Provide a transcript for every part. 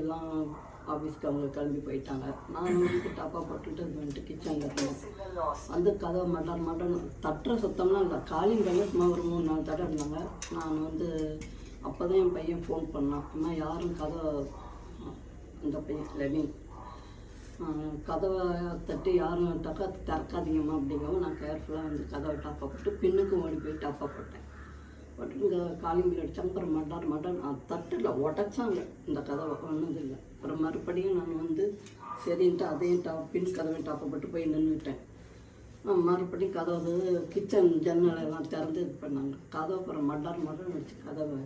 எல்லாம் ஆஃபீஸ்க்கு அவங்க கிளம்பி போயிட்டாங்க. நான் வந்து டப்பா போட்டுட்டு வந்துட்டு கிச்சனில் இருந்தேன். வந்து கதவை மட்டன் மட்டன் தட்டுற சுத்தம்லாம் இல்லை. காலிங் பண்ணி சும்மா ஒரு மூணு நாலு தடவை இருந்தாங்க. நான் வந்து அப்போ தான் என் பையன் ஃபோன் பண்ணான். அம்மா யாரும் கதவை அந்த பையன் லெவின் கதவை தட்டி யாரும் டக்கா திறக்காதீங்கம்மா அப்படிங்கவும் நான் கேர்ஃபுல்லாக வந்து கதவை டாப்பா போட்டு பின்னுக்கும் ஓடி போய் டாப்பா போட்டேன் பட் இங்கே காலிங் பில் அடித்தாங்க அப்புறம் மட்டார் அது தட்டில் உடச்சாங்க. இந்த கதவை ஒன்றும் இல்லை. அப்புறம் மறுபடியும் நான் வந்து சரின்ட்டு அதையும் டா பின் கதவை டாப்பப்பட்டு போய் நின்றுட்டேன் மறுபடியும் கதவு கிச்சன் ஜன்னல் எல்லாம் திறந்து இது பண்ணாங்க. கதவை அப்புறம் மட்டார் மடன் வச்சு கதவை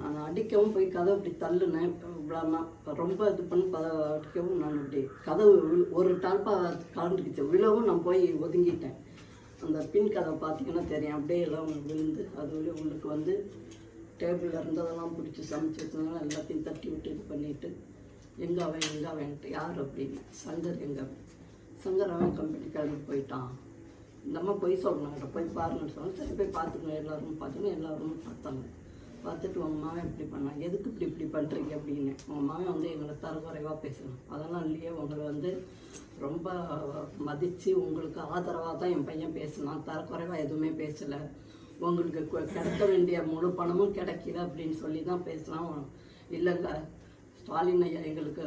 நான் அடிக்கவும் போய் கதவை இப்படி தள்ளுனேன். இவ்வளோனா ரொம்ப இது பண்ணி கதவை அடிக்கவும் நான் இப்படி கதவு ஒரு டால்பா கலந்துக்கிச்சு விழவும் நான் போய் ஒதுங்கிட்டேன். அந்த பின் கதை பார்த்தீங்கன்னா தெரியும். அப்படியே எல்லாம் விழுந்து அதுவே உங்களுக்கு வந்து டேபிளில் இருந்ததெல்லாம் பிடிச்சி சமைச்சு வச்சதெல்லாம் எல்லாத்தையும் தட்டி விட்டு இது பண்ணிவிட்டு எங்கே அவன் எங்கே அவன்ட்டு யார் அப்படின்னு சங்கர் எங்கே? சங்கர் அவன் கம்பெனி கிளம்பி போயிட்டான். இந்த போய் சொல்லணும் போய் பாருங்கன்னு சொன்னாங்க சரி போய் பார்த்துக்கணும் எல்லாரும் பார்த்துக்கணும் எல்லாரும் பார்த்தாங்க. பார்த்துட்டு உங்கள் மாவன் இப்படி பண்ணான். எதுக்கு இப்படி இப்படி பண்ணுறீங்க அப்படின்னு? உங்கள் மாவன் வந்து எங்களை தரக்குறைவாக பேசணும் அதெல்லாம் இல்லையே உங்களை வந்து ரொம்ப மதித்து உங்களுக்கு ஆதரவாக தான் என் பையன் பேசினான். தரக்குறைவாக எதுவுமே பேசலை. உங்களுக்கு கிடைக்க வேண்டிய முழு பணமும் கிடைக்கல அப்படின்னு சொல்லி தான் பேசலாம். இல்லை இல்லை. ஸ்டாலின் ஐயா எங்களுக்கு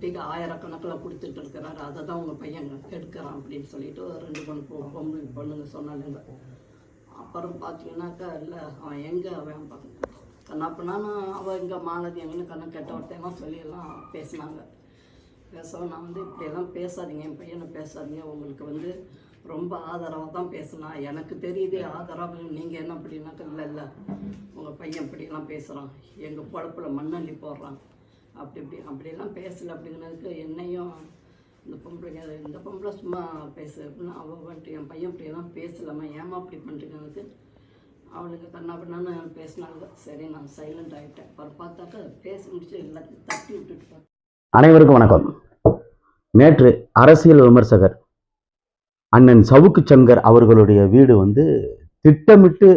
டிக்கெட் ஆயிரக்கணக்கில் கொடுத்துட்டு இருக்கிறாரு. அதை தான் உங்கள் பையன் கெடுக்கிறான் அப்படின்னு சொல்லிட்டு ஒரு ரெண்டு பொண்ணு பொ- பொண்ணு பொண்ணுங்க சொன்னாலுங்க அப்புறம் பார்த்தீங்கன்னாக்கா இல்லை அவன் எங்கே அவன் கண்ணாப்பினா அவன் இங்கே மாலதி எங்கன்னு கண்ணை கெட்ட வார்த்தையெல்லாம் சொல்லியெல்லாம் பேசினாங்க. பேசவும் நான் வந்து இப்படியெல்லாம் பேசாதீங்க என் பையனை பேசாதீங்க. உங்களுக்கு வந்து ரொம்ப ஆதரவாக தான் பேசினா. எனக்கு தெரியுது ஆதரவு. நீங்கள் என்ன அப்படின்னாக்க இல்லை இல்லை. உங்கள் பையன் இப்படியெல்லாம் பேசுகிறான் எங்கள் பொழப்புல மண்ணள்ளி போடுறான். அப்படி இப்படி அப்படியெல்லாம் பேசலை அப்படிங்கிறதுக்கு என்னையும் இந்த பொம்பளைங்க இந்த பொம்பளை சும்மா பேசு அப்படின்னா அவள் வந்துட்டு என் பையன் இப்படியெல்லாம் பேசலாமா ஏமா அப்படி பண்ணுறதுக்கு அவளுக்கு கண்ணா பண்ணான்னு பேசினாங்க. சரி நான் சைலண்ட் ஆகிட்டேன் அப்புறம் பார்த்தாக்கா பேசி முடிச்சு எல்லாத்தையும் தட்டி விட்டுட்டு அனைவருக்கும் வணக்கம். நேற்று அரசியல் விமர்சகர் அண்ணன் சவுக்கு சங்கர் அவர்களுடைய வீடு வந்து திட்டமிட்டு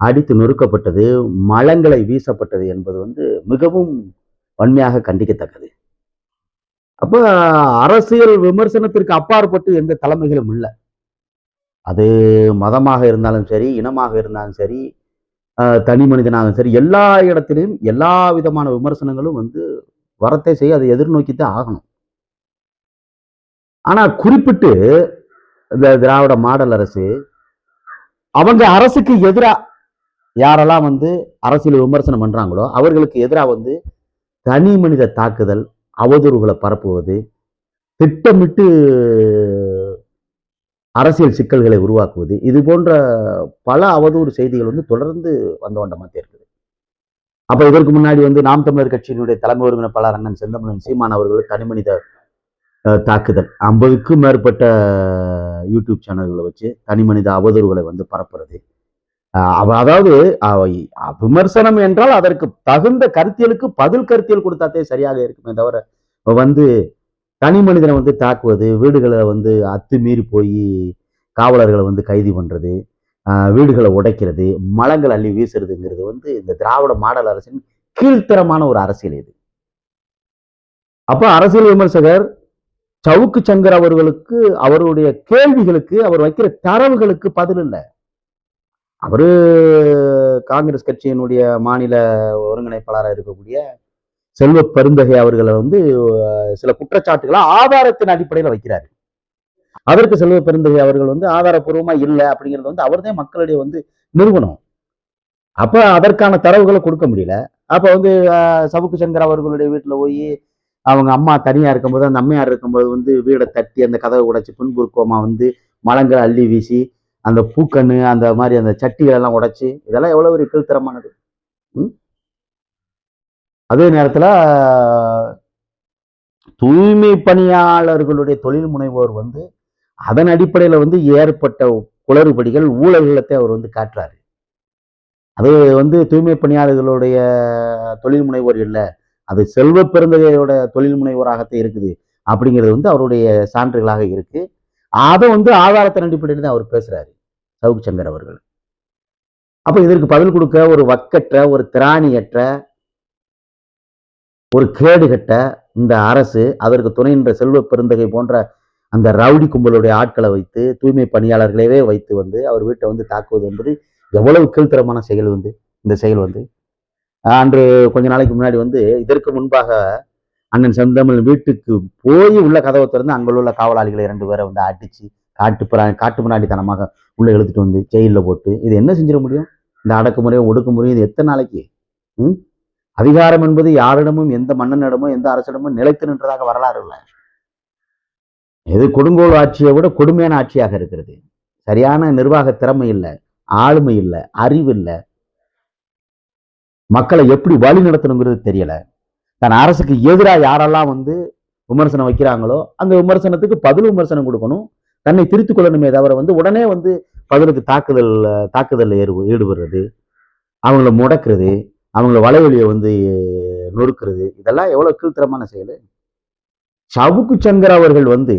அடித்து நொறுக்கப்பட்டது மலங்களை வீசப்பட்டது என்பது வந்து மிகவும் வன்மையாக கண்டிக்கத்தக்கது. அப்போ அரசியல் விமர்சனத்திற்கு அப்பாற்பட்டு எந்த தலைமைகளும் இல்லை. அது மதமாக இருந்தாலும் சரி இனமாக இருந்தாலும் சரி தனி மனிதனாகவும் சரி எல்லா இடத்திலையும் எல்லா விதமான விமர்சனங்களும் வந்து வரத்தை செய்ய அதை எதிர்நோக்கித்தான் ஆகணும். ஆனா குறிப்பிட்டு இந்த திராவிட மாடல் அரசு அவங்க அரசுக்கு எதிரா யாரெல்லாம் வந்து அரசியல் விமர்சனம் பண்றாங்களோ அவர்களுக்கு எதிராக வந்து தனி மனித தாக்குதல் அவதூறுகளை பரப்புவது திட்டமிட்டு அரசியல் சிக்கல்களை உருவாக்குவது இது போன்ற பல அவதூறு செய்திகள் வந்து தொடர்ந்து வந்த வண்டமாக இருக்குது அப்ப இதற்கு முன்னாடி வந்து நாம் தமிழர் கட்சியினுடைய தலைமை ஒருங்கிணைப்பாளர் அண்ணன் செந்தமிழன் சீமான் அவர்கள் தனிமனித அஹ், தாக்குதல். ஐம்பதுக்கும் மேற்பட்ட யூடியூப் சேனல்களை வச்சு தனிமனித அவதூறுகளை வந்து பரப்புறது. அவ- அதாவது அவை- விமர்சனம் என்றால் அதற்கு தகுந்த கருத்தியலுக்கு பதில் கருத்தியல் கொடுத்தாத்தே சரியாக இருக்குமே தவிர வந்து தனி மனிதனை வந்து தாக்குவது வீடுகளை வந்து அத்துமீறி போய் காவலர்களை வந்து கைது பண்றது வீடுகளை உடைக்கிறது மலங்கள் அள்ளி வீசுறதுங்கிறது வந்து இந்த திராவிட மாடல் அரசின் கீழ்த்தரமான ஒரு அரசியல் இது. அப்ப அரசியல் விமர்சகர் சவுக்கு சங்கர் அவர்களுக்கு அவருடைய கேள்விகளுக்கு அவர் வைக்கிற தரவுகளுக்கு பதில் இல்லை. அவரு காங்கிரஸ் கட்சியினுடைய மாநில ஒருங்கிணைப்பாளராக இருக்கக்கூடிய செல்வ பெருந்தகை அவர்களை வந்து சில குற்றச்சாட்டுகளை ஆதாரத்தின் அடிப்படையில் வைக்கிறாரு. அதற்கு செல்வ பெருந்தகை அவர்கள் வந்து ஆதாரப்பூர்வமா இல்லை அப்படிங்கிறது வந்து அவர்தான் மக்களிடையே வந்து நிறுவனம். அப்ப அதற்கான தரவுகளை கொடுக்க முடியல. அப்ப வந்து சவுக்கு சங்கர் அவர்களுடைய வீட்டுல போய் அவங்க அம்மா தனியா இருக்கும்போது அந்த அம்மையார் இருக்கும்போது வந்து வீடை தட்டி அந்த கதவை உடைச்சு புன்புருக்கோமா வந்து மலங்களை அள்ளி வீசி அந்த பூக்கண்ணு அந்த மாதிரி அந்த சட்டிகள் எல்லாம் உடைச்சு இதெல்லாம் எவ்வளவு ஒரு கீழ்த்தரமானது. அதே நேரத்துல தூய்மை பணியாளர்களுடைய தொழில் முனைவோர் வந்து அதன் அடிப்படையில வந்து ஏற்பட்ட குளறுபடிகள் ஊழல்களத்தை அவர் வந்து காட்டுறாரு. அது வந்து தூய்மை பணியாளர்களுடைய தொழில் முனைவோர் இல்லை. அது செல்வ பெருந்தகையோட தொழில் முனைவோராகத்தான் இருக்குது. அப்படிங்கிறது வந்து அவருடைய சான்றுகளாக இருக்கு. அதை வந்து ஆதாரத்தின் அடிப்படையில் தான் அவர் பேசுறாரு சவுக்கு சங்கர் அவர்கள். அப்ப இதற்கு பதில் கொடுக்க ஒரு வக்கற்ற ஒரு திராணியற்ற ஒரு கேடுகட்ட இந்த அரசு அதற்கு துணை நின்ற செல்வ பெருந்தகை போன்ற அந்த ரவுடி கும்பலுடைய ஆட்களை வைத்து தூய்மை பணியாளர்களையே வைத்து வந்து அவர் வீட்டை வந்து தாக்குவது என்பது எவ்வளவு கீழ்த்தரமான செயல் வந்து இந்த செயல் வந்து. ஆஹ் அன்று கொஞ்ச நாளைக்கு முன்னாடி வந்து இதற்கு முன்பாக அண்ணன் செந்தமிழ் வீட்டுக்கு போய் உள்ள கதவை திறந்து அங்கே உள்ள காவலாளிகளை இரண்டு பேரை வந்து அடிச்சு காட்டு புறா காட்டு முன்னாடித்தனமாக உள்ள இழுத்துட்டு வந்து ஜெயிலில் போட்டு இது என்ன செஞ்சிட முடியும்? இந்த அடக்குமுறையும் ஒடுக்குமுறையும் இது எத்தனை நாளைக்கு? அதிகாரம் என்பது யாரிடமும் எந்த மன்னனிடமோ எந்த அரசிடமும் நிலைத்து நின்றதாக வரலாறு இல்லை. இது கொடுங்கோல் ஆட்சியை விட கொடுமையான ஆட்சியாக இருக்கிறது. சரியான நிர்வாக திறமை இல்லை ஆளுமை இல்லை அறிவு இல்லை. மக்களை எப்படி வழி நடத்தணுங்கிறது தெரியல. தன் அரசுக்கு எதிராக யாரெல்லாம் வந்து விமர்சனம் வைக்கிறாங்களோ அந்த விமர்சனத்துக்கு பதில் விமர்சனம் கொடுக்கணும். தன்னை திருத்திக் கொள்ளணுமே தவிர வந்து உடனே வந்து பதிலுக்கு தாக்குதல் தாக்குதலில் ஏறு ஈடுபடுறது அவங்கள முடக்கிறது அவங்கள வலைவழியை வந்து நொறுக்கிறது இதெல்லாம் எவ்வளவு கீழ்த்தரமான செயல்? சவுக்கு சங்கர் அவர்கள் வந்து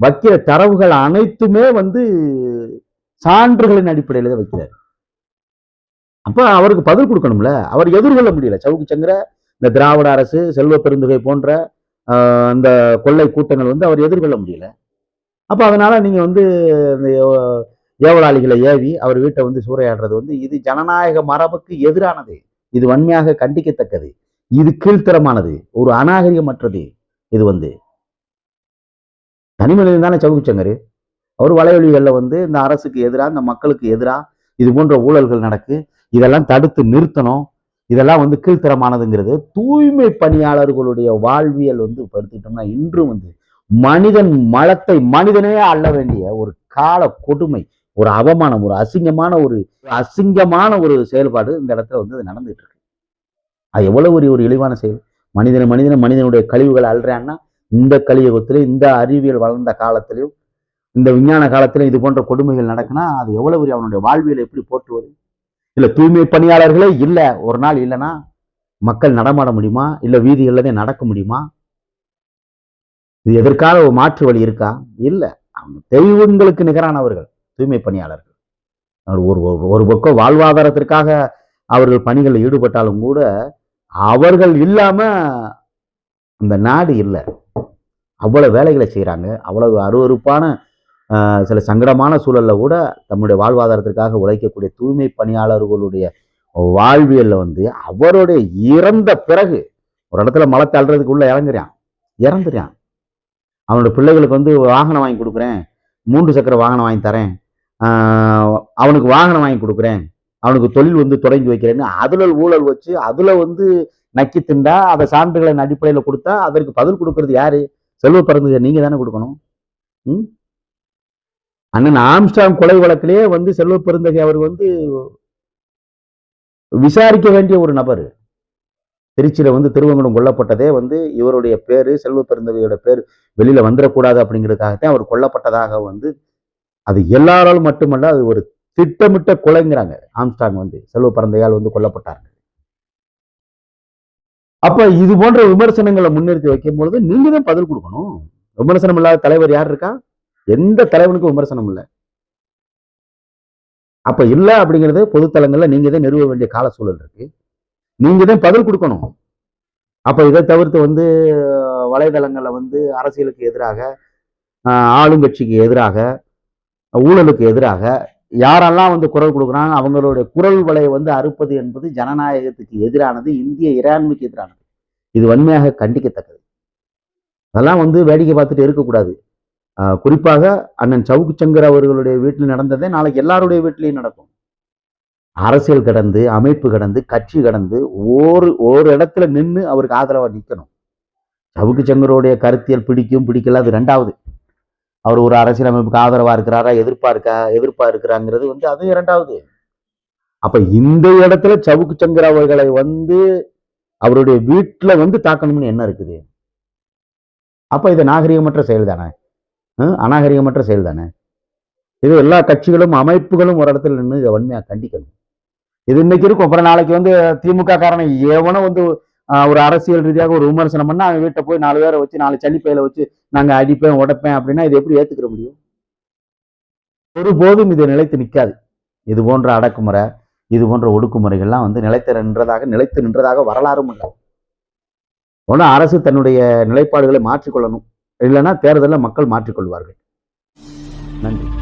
வைக்கிற தரவுகள் அனைத்துமே வந்து சான்றுகளின் அடிப்படையில் தான் வைக்கிறார். அப்ப அவருக்கு பதில் கொடுக்கணும்ல? அவர் எதிர்கொள்ள முடியல. சவுக்கு சங்கர இந்த திராவிட அரசு செல்வ பெருந்தகை போன்ற ஆஹ், அந்த கொள்ளை கூட்டங்கள் வந்து அவர் எதிர்கொள்ள முடியல. அப்ப அதனால நீங்க வந்து இந்த ஏவலாளிகளை ஏவி அவர் வீட்டை வந்து சூறையாடுறது வந்து இது ஜனநாயக மரபுக்கு எதிரானது. இது வன்மையாக கண்டிக்கத்தக்கது. இது கீழ்த்தரமானது. ஒரு அநாகரிகமற்றது. இது வந்து. தனிமனிதன் தானே சவுக்குச்சங்கர் அவர் வலைவழிகளில் வந்து இந்த அரசுக்கு எதிராக இந்த மக்களுக்கு எதிராக இது போன்ற ஊழல்கள் நடக்கு. இதெல்லாம் தடுத்து நிறுத்தணும். இதெல்லாம் வந்து கீழ்த்தரமானதுங்கிறது தூய்மை பணியாளர்களுடைய வாழ்வியல் வந்து படுத்துக்கிட்டோம்னா இன்றும் வந்து மனிதன் மலத்தை மனிதனே அள்ள வேண்டிய ஒரு கால கொடுமை ஒரு அவமானம் ஒரு அசிங்கமான ஒரு அசிங்கமான ஒரு செயல்பாடு இந்த இடத்துல வந்து நடந்துட்டு இருக்கு. அது எவ்வளவு ஒரு ஒரு இழிவான செயல். மனிதன மனிதனை மனிதனுடைய கழிவுகளை அல்றான்னா இந்த கலியுகத்திலும் இந்த அறிவியல் வளர்ந்த காலத்திலும் இந்த விஞ்ஞான காலத்திலும் இது போன்ற கொடுமைகள் நடக்குன்னா அது எவ்வளவு பெரிய அவனுடைய வாழ்வியலை எப்படி போற்றுவது? இல்ல தூய்மை பணியாளர்களே இல்ல ஒரு நாள் இல்லைன்னா மக்கள் நடமாட முடியுமா? இல்ல வீதிகள்ல நடக்க முடியுமா? இது எதற்கான ஒரு மாற்று வழி இருக்கா? இல்ல. அவங்க தெய்வங்களுக்கு நிகரானவர்கள் தூய்மை பணியாளர்கள். ஒரு ஒரு- ஒரு பக்கம் வாழ்வாதாரத்திற்காக அவர்கள் பணிகளில் ஈடுபட்டாலும் கூட அவர்கள் இல்லாம அந்த நாடு இல்லை. அவ்வளவு வேலைகளை செய்கிறாங்க அவ்வளவு அருவருப்பான ஆஹ், சில சங்கடமான சூழல்ல கூட தம்முடைய வாழ்வாதாரத்திற்காக உழைக்கக்கூடிய தூய்மை பணியாளர்களுடைய வாழ்வியல்ல வந்து அவருடைய இறந்த பிறகு ஒரு இடத்துல மலை தள்ளுறதுக்கு உள்ள இறங்குறான். இறந்துறான். அவனோட பிள்ளைகளுக்கு வந்து வாகனம் வாங்கி கொடுக்குறேன். மூன்று சக்கர வாகனம் வாங்கி தரேன். ஆஹ், அவனுக்கு வாகனம் வாங்கி கொடுக்குறேன். அவனுக்கு தொழில் வந்து தொடங்கி வைக்கிறேன்னு அதுல ஊழல் வச்சு அதுல வந்து நக்கி திண்டா அதை சான்றுகளின் அடிப்படையில் கொடுத்தா அதற்கு பதில் கொடுக்கறது யாரு? செல்வ பிறந்தது நீங்க தானே கொடுக்கணும். ம்? அண்ணன் ஆம்ஸ்டாங் கொலை வழக்கிலேயே வந்து செல்வ பெருந்தகை அவர் வந்து விசாரிக்க வேண்டிய ஒரு நபர். திருச்சியில வந்து திருவங்கடம் கொல்லப்பட்டதே வந்து இவருடைய பேரு செல்வ பெருந்தகையோட பேர் வெளியில் வந்துடக்கூடாது அப்படிங்கிறதுக்காகத்தான் அவர் கொல்லப்பட்டதாக வந்து அது எல்லாராலும் மட்டுமல்ல அது ஒரு திட்டமிட்ட கொலைங்கிறாங்க. ஆம்ஸ்டாங் வந்து செல்வ பரந்தையால் வந்து கொல்லப்பட்டாங்க அப்ப இது போன்ற விமர்சனங்களை முன்னிறுத்தி வைக்கும் பொழுது நீங்க தான் பதில் கொடுக்கணும். விமர்சனம் இல்லாத தலைவர் யார் இருக்கா? எந்த தலைவனுக்கும் விமர்சனம் இல்லை. அப்ப இல்ல அப்படிங்கிறது பொதுத்தலங்கள்ல நீங்க தான் நிறுவ வேண்டிய கால சூழல் இருக்கு. நீங்க தான் பதில் கொடுக்கணும். அப்ப இதை தவிர்த்து வந்து வலைதளங்கள்ல வந்து அரசியலுக்கு எதிராக ஆளுங்கட்சிக்கு எதிராக ஊழலுக்கு எதிராக யாரெல்லாம் வந்து குரல் கொடுக்குறாங்க அவங்களுடைய குரல் வலையை வந்து அறுப்பது என்பது ஜனநாயகத்துக்கு எதிரானது இந்திய இறையாண்மைக்கு எதிரானது. இது வன்மையாக கண்டிக்கத்தக்கது. அதெல்லாம் வந்து வேடிக்கை பார்த்துட்டு இருக்கக்கூடாது. ஆஹ் குறிப்பாக அண்ணன் சவுக்கு சங்கர் அவர்களுடைய வீட்டில் நடந்ததே நாளைக்கு எல்லாருடைய வீட்டிலையும் நடக்கும். அரசியல் கடந்து அமைப்பு கடந்து கட்சி கடந்து ஒரு ஒரு இடத்துல நின்று அவருக்கு ஆதரவா நிற்கணும் சவுக்கு சங்கருடைய கருத்தியல் பிடிக்கும் பிடிக்கல அது ரெண்டாவது. அவர் ஒரு அரசியலமைப்புக்கு ஆதரவா இருக்கிறாரா எதிர்ப்பா இருக்கா எதிர்ப்பா இருக்கிறாங்கிறது வந்து அது இரண்டாவது. அப்ப இந்த இடத்துல சவுக்கு சங்கர் அவர்களை வந்து அவருடைய வீட்டுல வந்து தாக்கணும்னு என்ன இருக்குது? அப்ப இது நாகரிகமற்ற செயல் தானே? அநாகரிகமற்ற செயல் தானே? இது எல்லா கட்சிகளும் அமைப்புகளும் ஒரு இடத்துல நின்று இதை வன்மையா கண்டிக்கணும். இது இன்னைக்கு இருக்கும். அப்புறம் நாளைக்கு வந்து திமுக காரணம் எவனும் வந்து ஒரு அரசியல் ரீதியாக ஒரு விமர்சனம் பண்ணா அவன் வீட்டை போய் நாலு பேரை வச்சு நாலு சளிப்பையில வச்சு நாங்க அடிப்பேன் உடைப்பேன் அப்படின்னா இது எப்படி ஏத்துக்கிற முடியும்? ஒருபோதும் இது நிலைத்து நிற்காது இது போன்ற அடக்குமுறை இது போன்ற ஒடுக்குமுறைகள்லாம் வந்து நிலைத்து நின்றதாக நிலைத்து நின்றதாக வரலாறும் இல்லை. ஒன்று அரசு தன்னுடைய நிலைப்பாடுகளை மாற்றிக்கொள்ளணும். இல்லைன்னா தேர்தலில் மக்கள் மாற்றிக்கொள்வார்கள். நன்றி.